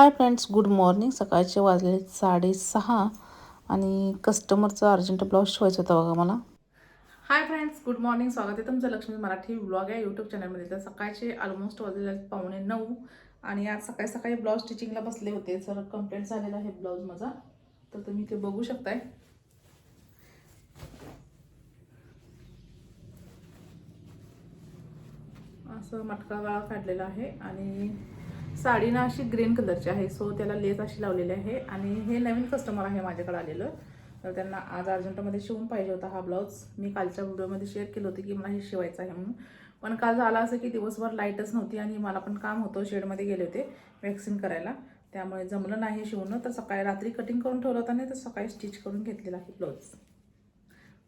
Hi friends good morning सकाळचे वाजले साडेसहा आणि कस्टमरचं अर्जंट ब्लाऊज शिवायचा होता बघा मला. हाय फ्रेंड्स गुड मॉर्निंग स्वागत आहे तुमचं लक्ष्मी मराठी ब्लॉग आहे यूट्यूब चॅनलमध्ये तर सकाळचे ऑलमोस्ट वाजलेले आहेत पावणे नऊ आणि आज सकाळी सकाळी ब्लाऊज स्टिचिंगला बसले होते. सर कंप्लीट झालेला आहे ब्लाऊज माझा. तर तुम्ही ते बघू शकताय. असं मटका गाळा काढलेला आहे आणि साडी ना अशी ग्रीन कलरची आहे सो त्याला लेस अशी लावलेली आहे. आणि हे नवीन कस्टमर आहे माझ्याकडे आलेलं. तर त्यांना आज अर्जंटमध्ये शिवून पाहिजे होता हा ब्लाऊज मी कालच्या व्हिडिओमध्ये शेअर केलं होतं की मला हे शिवायचं आहे म्हणून. पण काल झालं असं की दिवसभर लाईटच नव्हती आणि मला पण काम होतं शेडमध्ये गेले होते वॅक्सिन करायला. त्यामुळे जमलं नाही शिवणं. तर सकाळी रात्री कटिंग करून ठेवलं होतं नाही तर सकाळी स्टिच करून घेतलेला आहे ब्लाऊज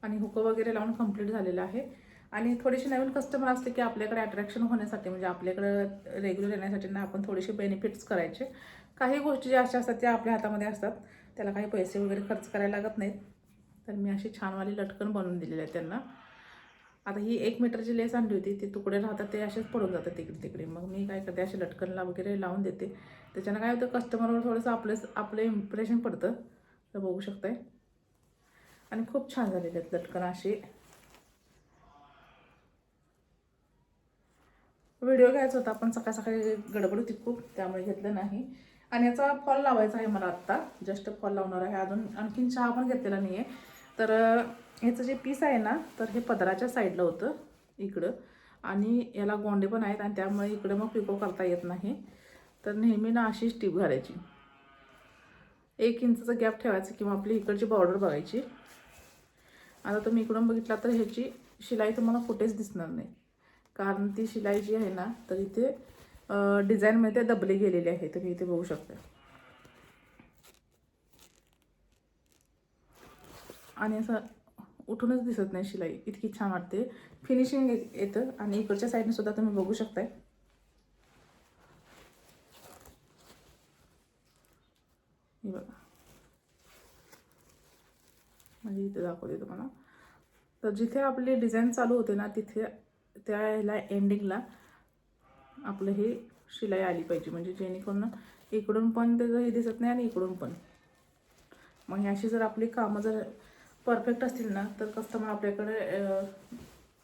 आणि हुकं वगैरे लावून कंप्लीट झालेलं आहे. आणि थोडीशी नवीन कस्टमर असते की आपल्याकडे अट्रॅक्शन होण्यासाठी म्हणजे आपल्याकडं रेग्युलर येण्यासाठी ना आपण थोडेसे बेनिफिट्स करायचे. काही गोष्टी ज्या अशा असतात त्या आपल्या हातामध्ये असतात. त्याला काही पैसे वगैरे खर्च करायला लागत नाहीत. तर मी अशी छानवाली लटकन बनवून दिलेली आहे त्यांना. आता ही एक मीटरची लेस आणली होती. ते तुकडे राहतात ते असेच पडून जातात तिकडे तिकडे. मग मी काय करते असे लटकनला वगैरे लावून देते. त्याच्यानं काय होतं कस्टमरवर थोडंसं आपलं आपलं इम्प्रेशन पडतं. तर बघू शकताय. आणि खूप छान झालेले आहेत लटकन अशी. व्हिडिओ घ्यायचा होता पण सकाळ सकाळी गडबड होती खूप त्यामुळे घेतलं नाही. आणि याचा फॉल लावायचा आहे मला आत्ता जस्ट फॉल लावणार आहे. अजून आणखीन चहा पण घेतलेला नाही आहे तर ह्याचं जे पीस आहे ना तर हे पदराच्या साईडला होतं इकडं. आणि याला गोंडे पण आहेत आणि त्यामुळे इकडं मग पिको करता येत नाही. तर नेहमी ना अशीच टीप घालायची. एक इंचचा गॅप ठेवायचा किंवा आपली इकडची बॉर्डर बघायची. आता तुम्ही इकडून बघितला तर ह्याची शिलाई तुम्हाला कुठेच दिसणार नाही. कारण ती शिलाई जी आहे ना तर इथे डिझाईनमध्ये दबले गेलेले आहे. तुम्ही इथे बघू शकता. आणि असं उठूनच दिसत नाही शिलाई. इतकी छान वाटते. फिनिशिंग येतं. आणि इकडच्या साईडने सुद्धा तुम्ही बघू शकताय. बघा. म्हणजे इथे दाखवते तुम्हाला. तर जिथे आपली डिझाईन चालू होते ना तिथे त्या ह्याला एंडिंगला आपलं हे शिलाई आली पाहिजे. म्हणजे जेणेकरून इकडून पण त्याचं हे दिसत नाही आणि इकडून पण. मग अशी जर आपली कामं जर परफेक्ट असतील ना तर कस्टमर आपल्याकडे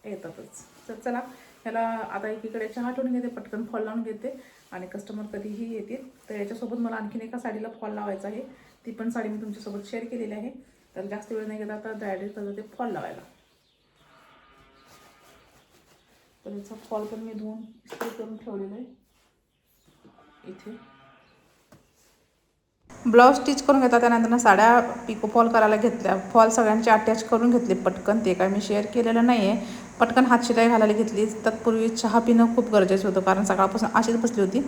येतातच. तर चला ह्याला आता एकीकडे चहा ठेवून घेते पटकन फॉल लावून घेते आणि कस्टमर कधीही येतील. तर याच्यासोबत मला आणखीन एका साडीला फॉल लावायचा आहे. ती पण साडी मी तुमच्यासोबत शेअर केलेली आहे. तर जास्त वेळ नाही घेता आता डायरेक्ट ते फॉल लावायला. तर याचा फॉल पण मी धुवून इस्त्री करून ठेवलेला आहे. इथे. ब्लाऊज स्टिच करून घेतला त्यानंतर साड्या पिको फॉल करायला घेतल्या. फॉल सगळ्यांचे अटॅच करून घेतले पटकन. ते काय मी शेअर केलेलं नाही आहे पटकन हात शिलाई घालायला घेतली. तत्पूर्वी चहा पिणं खूप गरजेचं होतं. कारण सकाळपासून अशीच बसली होती.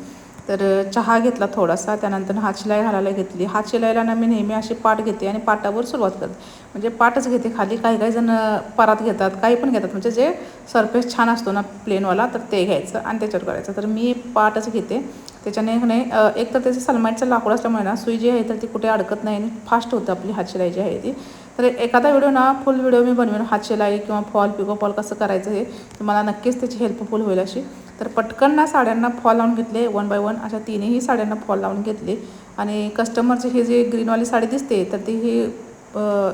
तर चहा घेतला थोडासा त्यानंतर हात शिलाई घालायला घेतली. हात शिलाईला ना मी नेहमी अशी पाट घेते आणि पाटावर सुरुवात करते. म्हणजे पाटच घेते खाली. काही काही जण परात घेतात काही पण घेतात. म्हणजे जे सरफेस छान असतो ना प्लेनवाला तर ते घ्यायचं आणि त्याच्यावर करायचं. तर मी पाटच घेते. त्याच्याने नाही एक तर त्याचं सलमाईटचं लाकूड असल्यामुळे ना सुई जी आहे तर ती कुठे अडकत नाही आणि फास्ट होतं आपली हातशिलाई जी आहे ती. तर एखादा व्हिडिओ ना फुल व्हिडिओ मी बनवेन. हातशिलाई किंवा फॉल पिको फॉल कसं करायचं हे मला नक्कीच त्याची हेल्पफुल होईल अशी. तर पटकन ना साड्यांना फॉल लावून घेतले वन बाय वन अशा तिन्ही साड्यांना फॉल लावून घेतले. आणि कस्टमरची ही जी ग्रीनवाली साडी दिसते तर ती ही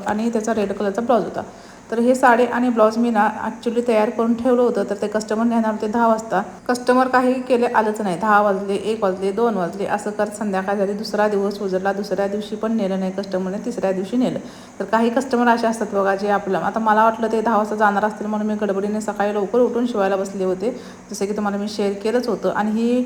आणि त्याचा रेड कलरचा ब्लाऊज होता. तर हे साडी आणि ब्लाऊज मी ना ॲक्च्युली तयार करून ठेवलं होतं तर ते कस्टमर नेणार होते दहा वाजता. कस्टमर काही केले आलंच नाही दहा वाजले एक वाजले दोन वाजले असं करत संध्याकाळ झाली दुसरा दिवस उजरला दुसऱ्या दिवशी पण नेलं नाही कस्टमरने तिसऱ्या दिवशी नेलं. तर काही कस्टमर असे असतात बघा जे आपलं आता मला वाटलं ते दहा वाजता जाणार असतील म्हणून मी गडबडीने सकाळी लवकर उठून शिवायला बसले होते. जसं की तुम्हाला मी शेअर केलंच होतं. आणि ही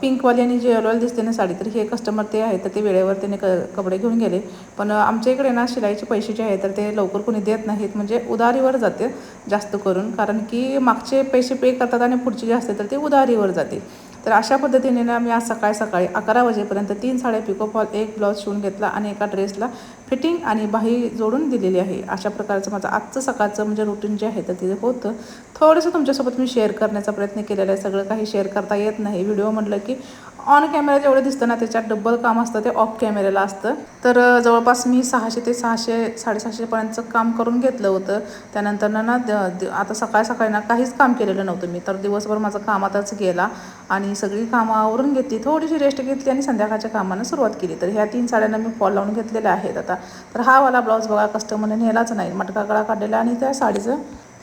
पिंकवाली आणि जे येलोवाली दिसते ना साडी तर हे कस्टमर ते आहे तर ते वेळेवर त्याने क कपडे घेऊन गेले. पण आमच्या इकडे ना शिलाईचे पैसे जे आहे तर ते लवकर कोणी देत नाही आहेत म्हणजे उधारीवर जाते जास्त करून. कारण की मागचे पैसे पे करतात आणि पुढचे जे असते तर ते उधारीवर जाते. तर अशा पद्धतीने ना मी आज सकाळी सकाळी अकरा वाजेपर्यंत तीन साड्या पिको फॉल एक ब्लाऊज शिवून घेतला आणि एका ड्रेसला फिटिंग आणि बाही जोडून दिलेली आहे. अशा प्रकारचं माझं आजचं सकाळचं म्हणजे रुटीन जे आहे तर तिथे होतं. थोडंसं तुमच्यासोबत मी शेअर करण्याचा प्रयत्न केलेला आहे. सगळं काही शेअर करता येत नाही. व्हिडिओ म्हटलं की ऑन कॅमेरा जेवढं दिसतं ना त्याच्यात डबल काम असतं ते ऑफ कॅमेऱ्याला असतं. तर जवळपास मी सहाशे ते सहाशे साडेसहाशेपर्यंतचं काम करून घेतलं होतं. त्यानंतर ना द- द- आता सकाळ सकाळी ना काहीच काम केलेलं नव्हतं मी. तर दिवसभर माझं कामातच गेला आणि सगळी कामं आवरून घेतली. थोडीशी रेस्ट घेतली आणि संध्याकाळच्या कामानं सुरुवात केली. तर ह्या तीन साड्यांना मी फॉल लावून घेतलेल्या आहेत आता. तर हा वाला ब्लाऊज बघा कस्टमरने नेलाच नाही. मटका गळा काढलेला आणि त्या साडीचं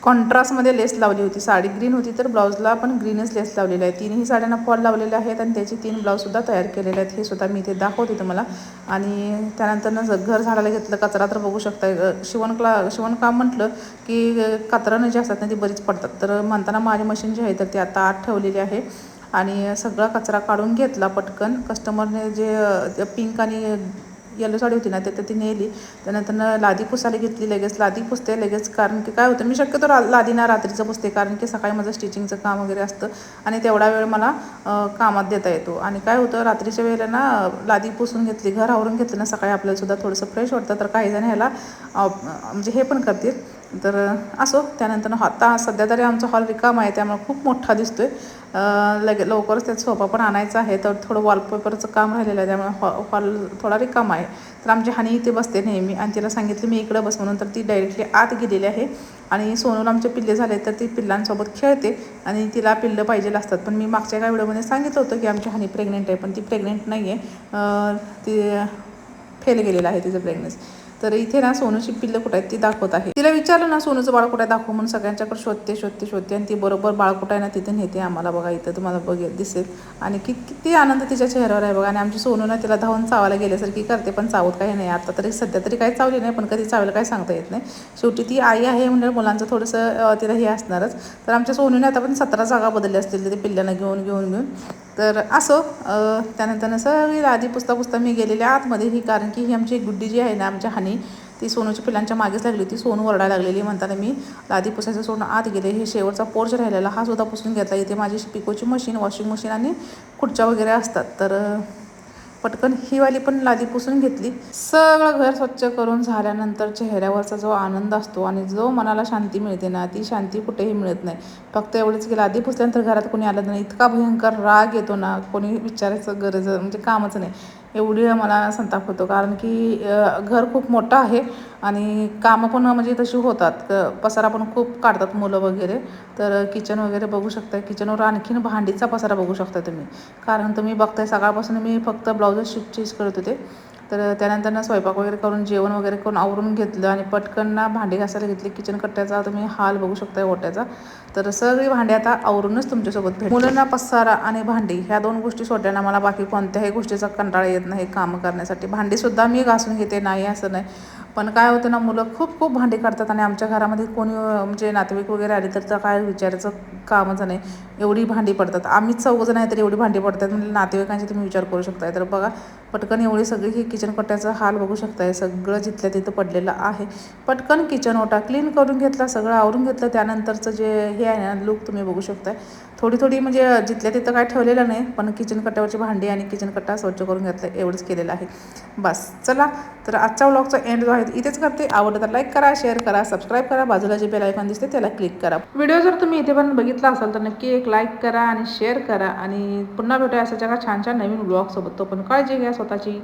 कॉन्ट्रास्टमध्ये लेस लावली होती. साडी ग्रीन होती तर ब्लाऊजला पण ग्रीनच लेस लावलेली आहे. तीनही साड्यांना फॉल लावलेले आहेत आणि त्याचे तीन ब्लाऊजसुद्धा तयार केलेले आहेत. हे सुद्धा मी इथे दाखवते तुम्हाला. आणि त्यानंतर ज- घर झाडायला घेतलं कचरा तर बघू शकता शिवणकला शिवणकाम म्हटलं की अ, कातरणं जी असतात ना ती बरीच पडतात. तर म्हणताना माझी मशीन जी आहे तर ती आता आत ठेवलेली आहे. आणि सगळा कचरा काढून घेतला पटकन. कस्टमरने जे पिंक आणि येलो साडी होती ना ते तर ती नेली. त्यानंतर लादी पुसायला घेतली लगेच. लादी पुसते लगेच कारण की काय होतं मी शक्यतो रा लादी ना रात्रीचं पुसते कारण की सकाळी माझं स्टिचिंगचं काम वगैरे असतं आणि तेवढा वेळ मला कामात देता येतो. आणि काय होतं रात्रीच्या वेळेला ना लादी पुसून घेतली घर आवरून घेतलं ना सकाळी आपल्याला सुद्धा थोडंसं फ्रेश वाटतं. तर काही जण ह्याला म्हणजे हे पण करतील. तर असो त्यानंतर आता सध्या तरी आमचा हॉल रिकामा आहे त्यामुळे खूप मोठा दिसतो आहे लगे लवकरच त्यात सोफा पण आणायचा आहे तर थोडं वॉलपेपरचं काम राहिलेलं आहे त्यामुळे हॉ हॉल थोडा रिकामा आहे. तर आमची हानी इथे बसते नेहमी. आणि तिला सांगितलं मी इकडं बस म्हणून तर ती डायरेक्टली आत गेलेली आहे. आणि सोनूला आमचे पिल्ले झाले तर ती पिल्लांसोबत खेळते. आणि तिला पिल्लं पाहिजे असतात. पण मी मागच्या एका व्हिडिओमध्ये सांगितलं होतं की आमची हानी प्रेग्नेंट आहे पण ती प्रेग्नेंट नाही आहे ती फेल गेलेलं आहे तिचं प्रेग्नन्सी तर इथे ना सोनूची पिल्लं कुठं आहेत ती दाखवत आहे. तिला विचारलं ना सोनूचं बाळ कुठं आहे? दाखव म्हणून सगळ्यांच्याकडे शोधते शोधते शोधते आणि ती बरोबर बाळ कुठं आहे ना तिथे नेते आम्हाला बघा इथं तुम्हाला बघेल दिसेल. आणि कि किती आनंद तिच्या चेहऱ्यावर आहे बघा. आणि आमची सोनू ना तिला धावून चावायला गेल्यासारखी करते पण चावत काही नाही. आता तरी सध्या तरी काही चावली नाही पण कधी चावायला काही सांगता येत नाही. शेवटी ती आई आहे म्हणजे मुलांचं थोडंसं तिला हे असणारच. तर आमच्या सोनूने आता पण सतरा जागा बदलल्या असतील ते पिल्ल्यांना घेऊन घेऊन घेऊन. तर असो त्यानंतर सगळी आधी पुसता पुसता मी गेलेले आतमध्ये ही कारण की ही आमची गुड्डी जी आहे ना आमच्या हानी ती सोनूच्या पिलांच्या मागेच लागली होती सोनू ओरडायला लागलेली म्हणताना मी लादी पुसायचं सोडून आत गेले. हे शेवटचा पोर्च राहिलेला हा सुद्धा पुसून घेतला. इथे माझी पिकोची मशीन वॉशिंग मशीन आणि खुर्च्या वगैरे असतात. तर पटकन ही वाली पण लादी पुसून घेतली. सगळं घर स्वच्छ करून झाल्यानंतर चेहऱ्यावरचा जो आनंद असतो आणि जो मनाला शांती मिळते ना ती शांती कुठेही मिळत नाही. फक्त एवढंच की लादी पुसल्यानंतर घरात कोणी आलं नाही इतका भयंकर राग येतो ना कोणी विचारायचं गरज म्हणजे कामच नाही. एवढी मला संताप होतो. कारण की घर खूप मोठं आहे आणि कामं पण म्हणजे तशी होतात. पसारा पण खूप काढतात मुलं वगैरे. तर किचन वगैरे बघू शकता किचनवर आणखीन भांडीचा पसारा बघू शकता तुम्ही. कारण तुम्ही बघताय सकाळपासून मी फक्त ब्लाऊज स्टिच करत होते. तर त्यानंतर ना स्वयंपाक वगैरे करून जेवण वगैरे करून आवरून घेतलं आणि पटकन ना भांडी घासायला घेतली. किचन कट्ट्याचा तुम्ही हाल बघू शकताय ओट्याचा. तर सगळी भांडी आता आवरूनच तुमच्यासोबत भेट मुलांना पसारा आणि भांडी ह्या दोन गोष्टी सोडल्यानं मला बाकी कोणत्याही गोष्टीचा कंटाळा येत नाही कामं करण्यासाठी. भांडीसुद्धा मी घासून घेते नाही असं नाही. पण काय होतं ना मुलं खूप खूप भांडी काढतात आणि आमच्या घरामध्ये कोणी म्हणजे नातेवाईक वगैरे आले तर तर काय विचारायचं कामच नाही. एवढी भांडी पडतात. आम्हीच चौघजण आहे तर एवढी भांडी पडतात. म्हणजे नातेवाईकांची तुम्ही विचार करू शकताय. तर बघा पटकन एवढी सगळी ही किचन कट्ट्याचा हाल बघू शकताय. सगळं जिथल्या तिथं पडलेलं आहे. पटकन किचन ओटा क्लीन करून घेतला सगळं आवरून घेतलं. त्यानंतरचं जे हे आहे ना लुक तुम्ही बघू शकताय. थोडी थोडी म्हणजे जिथल्या तिथं काय ठेवलेलं नाही पण किचन कट्ट्यावरची भांडी आणि किचन कट्टा स्वच्छ करून घेतलं एवढंच केलेलं आहे. बस चला तर आजच्या व्लॉगचा एंड जो आहे इथेच करते. आवडलं तर लाईक करा शेअर करा सबस्क्राईब करा. बाजूला जे बेल आयकॉन दिसते त्याला क्लिक करा. व्हिडिओ जर तुम्ही इथे पण बघितला असाल तर नक्की एक लाईक करा आणि शेअर करा. आणि पुन्हा भेटूया अशा जगा छान छान नवीन ब्लॉगसोबत तो पण काळजी घ्या स्वतःची.